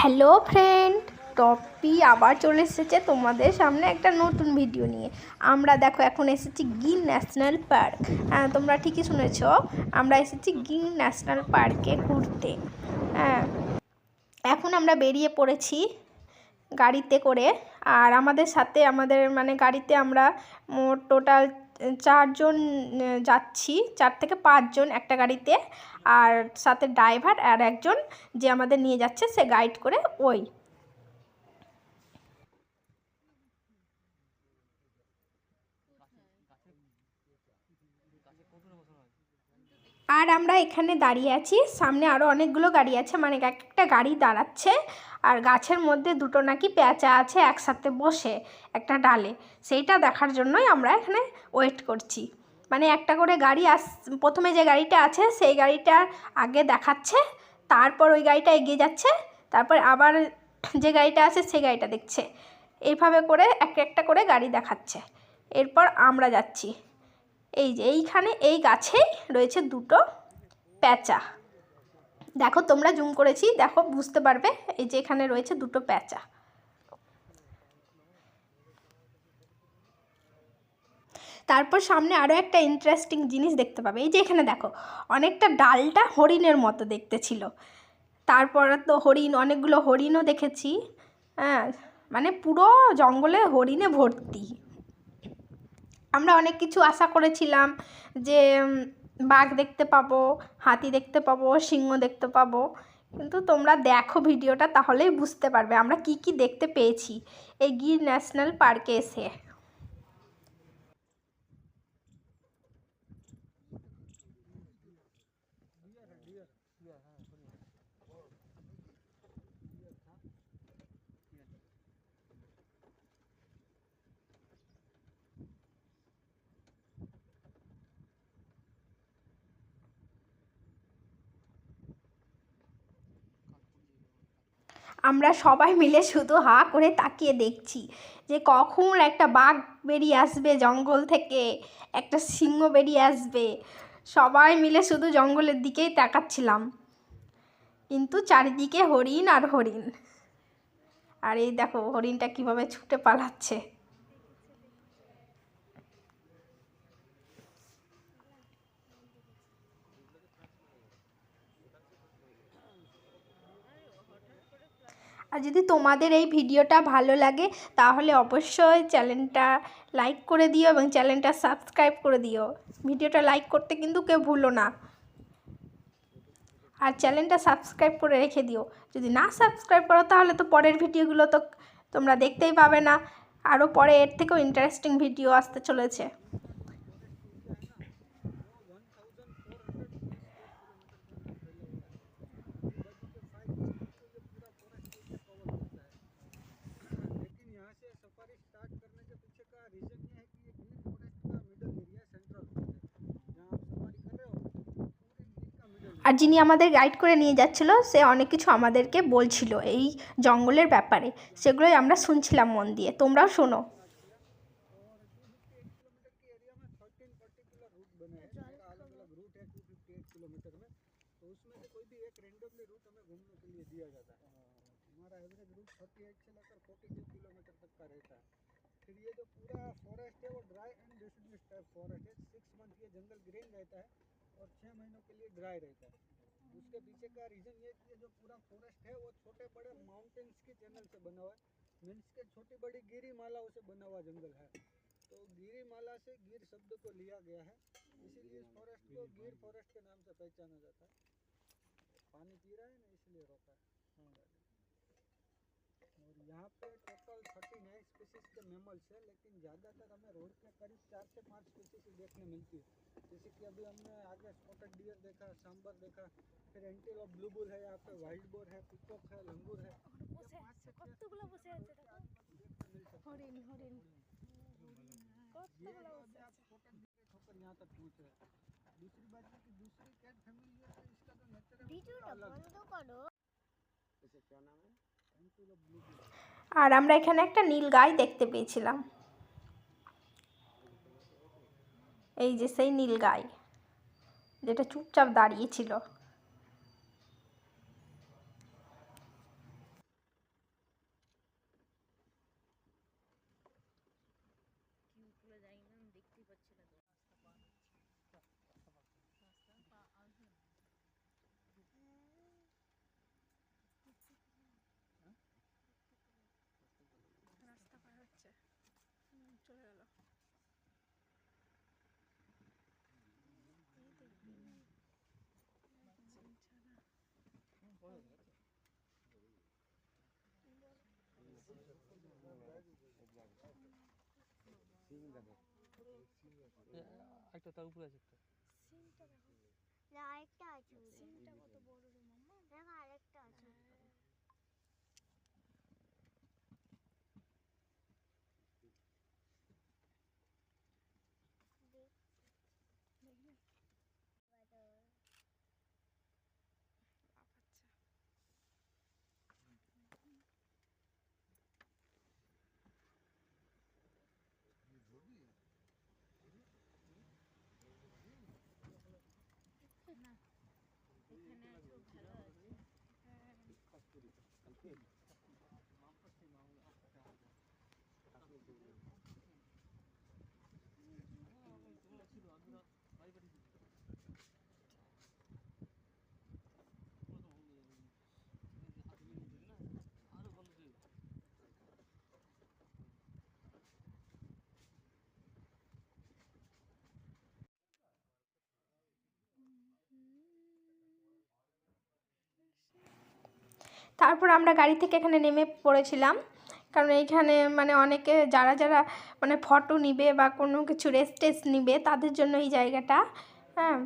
Hello friend টপি আবার চলে এসেছে তোমাদের সামনে একটা নতুন ভিডিও নিয়ে। আমরা দেখো, এখন এসেছি গিন ন্যাশনাল পার্ক হ্যাঁ তোমরা ঠিকই শুনেছ, আমরা এসেছি গিন ন্যাশনাল পার্কে ঘুরতে। হ্যাঁ এখন আমরা বেরিয়ে পড়েছি গাড়িতে করে। আর আমাদের সাথে, আমাদের মানে গাড়িতে আমরা মোট টোটাল চারজন যাচ্ছি। চার থেকে পাঁচজন একটা গাড়িতে আর সাথে ড্রাইভার আর একজন যে আমাদের নিয়ে যাচ্ছে সে গাইড করে ওই। আর আমরা এখানে দাঁড়িয়ে আছি। সামনে আরও অনেকগুলো গাড়ি আছে মানে এক একটা গাড়ি দাঁড়াচ্ছে। আর গাছের মধ্যে দুটো নাকি পেঁচা আছে একসাথে বসে, একটা ডালে। সেইটা দেখার জন্যই আমরা এখানে ওয়েট করছি। মানে একটা করে গাড়ি আস, প্রথমে যে গাড়িটা আছে, সেই গাড়িটার আগে দেখাচ্ছে, তারপর ওই গাড়িটা এগিয়ে যাচ্ছে, তারপর আবার যে গাড়িটা আছে, সেই গাড়িটা দেখছে। এইভাবে করে একটা একটা করে গাড়ি দেখাচ্ছে। এরপর আমরা যাচ্ছি। এই যে এইখানে এই গাছেই রয়েছে দুটো প্যাঁচা। দেখো তোমরা জুম করেছি, দেখো বুঝতে পারবে এই যে এখানে রয়েছে দুটো প্যাঁচা। তারপর সামনে আরও একটা ইন্টারেস্টিং জিনিস দেখতে পাবে। এই যে এখানে দেখো, অনেকটা ডালটা হরিণের মতো দেখতে ছিল। তারপর তো হরিণ, অনেকগুলো হরিণও দেখেছি। হ্যাঁ মানে পুরো জঙ্গলে হরিণে ভর্তি। আমরা অনেক কিছু আশা করেছিলাম যে বাঘ দেখতে পাবো, হাতি দেখতে পাবো, সিংহ দেখতে পাবো। কিন্তু তোমরা দেখো ভিডিওটা তাহলেই বুঝতে পারবে আমরা কি কি দেখতে পেয়েছি এই গির ন্যাশনাল পার্কে এসে। আমরা সবাই মিলে শুধু হা করে তাকিয়ে দেখছি যে কখন একটা বাঘ বেরিয়ে আসবে জঙ্গল থেকে, একটা সিংহ বেরিয়ে আসবে। সবাই মিলে শুধু জঙ্গলের দিকেই তাকাচ্ছিলাম। কিন্তু চারিদিকে হরিণ আর হরিণ। আর এই দেখো, হরিণটা কীভাবে ছুটে পালাচ্ছে। আর যদি তোমাদের এই ভিডিওটা ভালো লাগে, তাহলে অবশ্যই চ্যানেলটা লাইক করে দিও এবং চ্যানেলটা সাবস্ক্রাইব করে দিও। ভিডিওটা লাইক করতে কিন্তু কেউ ভুলো না। আর চ্যানেলটা সাবস্ক্রাইব করে রেখে দিও। যদি না সাবস্ক্রাইব করো, তাহলে তো পরের ভিডিওগুলো তো তোমরা দেখতেই পাবে না। আরও পরে এর থেকেও ইন্টারেস্টিং ভিডিও আসতে চলেছে। আর যিনি আমাদের গাইড করে নিয়ে যাচ্ছিল সে অনেক কিছু আমাদেরকে বলছিল এই জঙ্গলের ব্যাপারে সেগুলোই আমরা শুনছিলাম মন দিয়ে তোমরাও শোনো और टू फिफ्टी एट किलोमीटर के एरिया में थर्टीन पर्टिकुलर रूट बने हैं जिनका अलग अलग रूट है टू फिफ्टी एट किलोमीटर में तो उसमें से कोई भी एक रेंडमली रूट हमें घूमने के लिए दिया जाता है हमारा एवरेज रूट थर्टी एट से लेकर फोर्टी टू किलोमीटर तक का रहता है फिर ये जो पूरा फॉरेस्ट है वो dry and deciduous type forest है सिक्स मंथ ये जंगल ग्रीन रहता है और छः महीनों के लिए ड्राई रहता है। उसके पीछे का रीज़न ये कि जो पूरा फॉरेस्ट है, वो छोटे बड़े माउंटेन्स के चैनल से बना हुआ है। मीन्स के छोटी बड़ी गिरी मालाओं से बना हुआ जंगल है। तो गिरी माला से गिर शब्द को लिया गया है। इसीलिए इस फॉरेस्ट को गिर फॉरेस्ट के नाम से पहचाना जाता है। पानी पी रहा है ना, इसलिए रोका है। यहाँ पे टोटल थर्टी नाइन स्पीसीज के मेमल्स है लेकिन ज़्यादातर हमें रोड के करीब चार से पाँच स्पीसीज देखने मिलती है। जैसे कि अभी हमने आगे स्पॉटेड डियर देखा सांबर देखा फिर एंटील और ब्लू बुल है यहाँ पे वाइल्ड बोर है पिकॉक है लंगूर है। यहाँ तक पहुँच रहे दूसरी बात है कि दूसरी कैट फैमिली है तो इसका तो नेचर अलग जैसे क्या नाम है? আর আমরা এখানে একটা নীল গাই দেখতে পেয়েছিলাম। এই যে সেই নীল গাই, যেটা চুপচাপ দাঁড়িয়েছিল একটা আছে একটা। আরেকটা আছে। ছিল আমরা বাড়ি বাড়ি তারপর আমরা গাড়ি থেকে এখানে নেমে পড়েছিলাম। কারণ এইখানে মানে অনেকে যারা যারা মানে ফটো নিবে বা কোনো কিছু রেস্ট টেস্ট নিবে, তাদের জন্য এই জায়গাটা। হ্যাঁ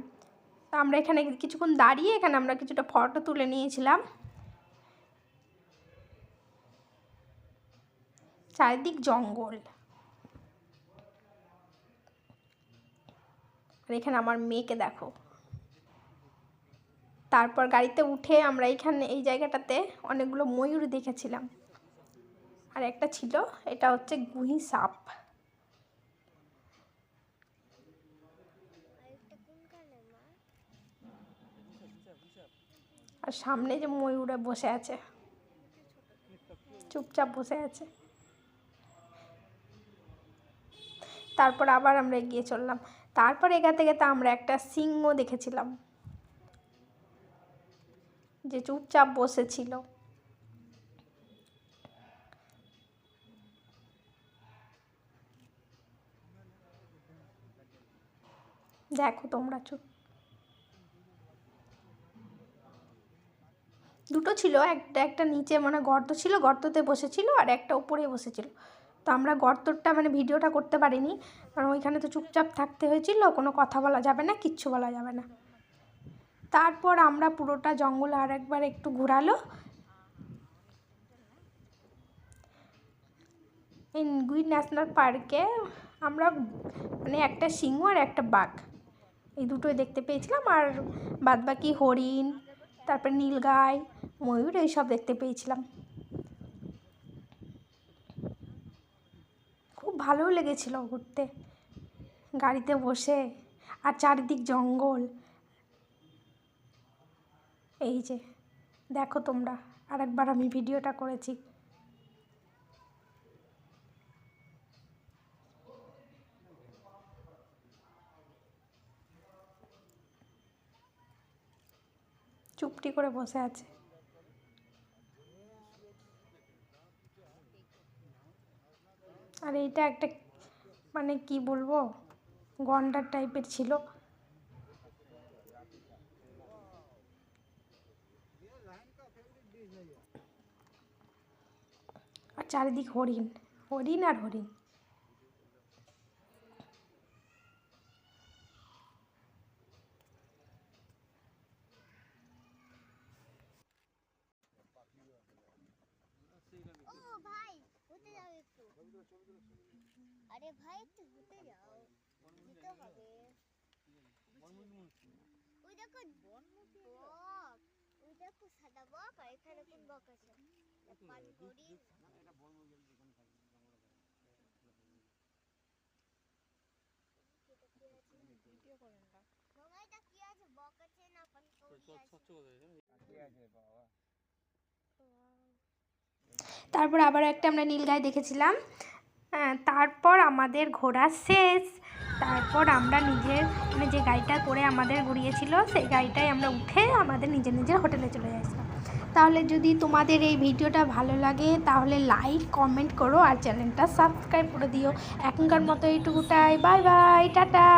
তো আমরা এখানে কিছুক্ষণ দাঁড়িয়ে এখানে আমরা কিছুটা ফটো তুলে নিয়েছিলাম। চারিদিক জঙ্গল। এখানে আমার মেয়েকে দেখো। তারপর গাড়িতে উঠে আমরা এইখানে, এই জায়গাটাতে অনেকগুলো ময়ূর দেখেছিলাম। আর একটা ছিল, এটা হচ্ছে গুহি সাপ। আর সামনে যে ময়ূরে বসে আছে, চুপচাপ বসে আছে। তারপর আবার আমরা এগিয়ে চললাম। তারপর এগাতে গেতে আমরা একটা সিংহ দেখেছিলাম। যে চুপচাপ বসেছিল। দেখো তোমরা চুপ। দুটো ছিল, একটা একটা নিচে মানে গর্ত ছিল, গর্ততে বসেছিল আর একটা উপরে বসেছিল। তো আমরা গর্তটা মানে ভিডিওটা করতে পারিনি, কারণ ওইখানে তো চুপচাপ থাকতে হয়েছিল, কোনো কথা বলা যাবে না, কিচ্ছু বলা যাবে না। তারপর আমরা পুরোটা জঙ্গল আর একবার একটু ঘোরালো। এই গুই ন্যাশনাল পার্কে আমরা মানে একটা সিংহ আর একটা বাঘ। এই দুটোই দেখতে পেয়েছিলাম আর বাদবাকি হরিণ, তারপর নীলগাই, ময়ূর এইসব দেখতে পেয়েছিলাম। খুব ভালো লেগেছিল ঘুরতে। গাড়িতে বসে আর চারিদিক জঙ্গল। এই যে, দেখো তোমরা, আরেকবার আমি ভিডিওটা করেছি। চুপটি করে বসে আছে। আর এইটা একটা মানে কি বলব, গন্ডার টাইপের ছিল। চারিদিক হরিণ হরিণ আর হরিণ। আরে ভাই যাও। হবে। সাদা বক আর এখানে কোন বক আছে হরিণ সময়টা কি আছে বক আছে না পানি হরিণ আছে স্বচ্ছ কথা তারপর আবার একটা আমরা নীলগাই দেখেছিলাম। তারপর আমাদের ঘোরা শেষ। তারপর আমরা নিজের মানে যে গাড়িটা করে আমাদের ঘুরিয়েছিল, সেই গাড়িটাই আমরা উঠে আমাদের নিজের নিজের হোটেলে চলে যাচ্ছিলাম। তাহলে যদি তোমাদের এই ভিডিওটা ভালো লাগে, তাহলে লাইক কমেন্ট করো আর চ্যানেলটা সাবস্ক্রাইব করে দিও। এখনকার মতো এইটুকুটাই। Bye bye tata!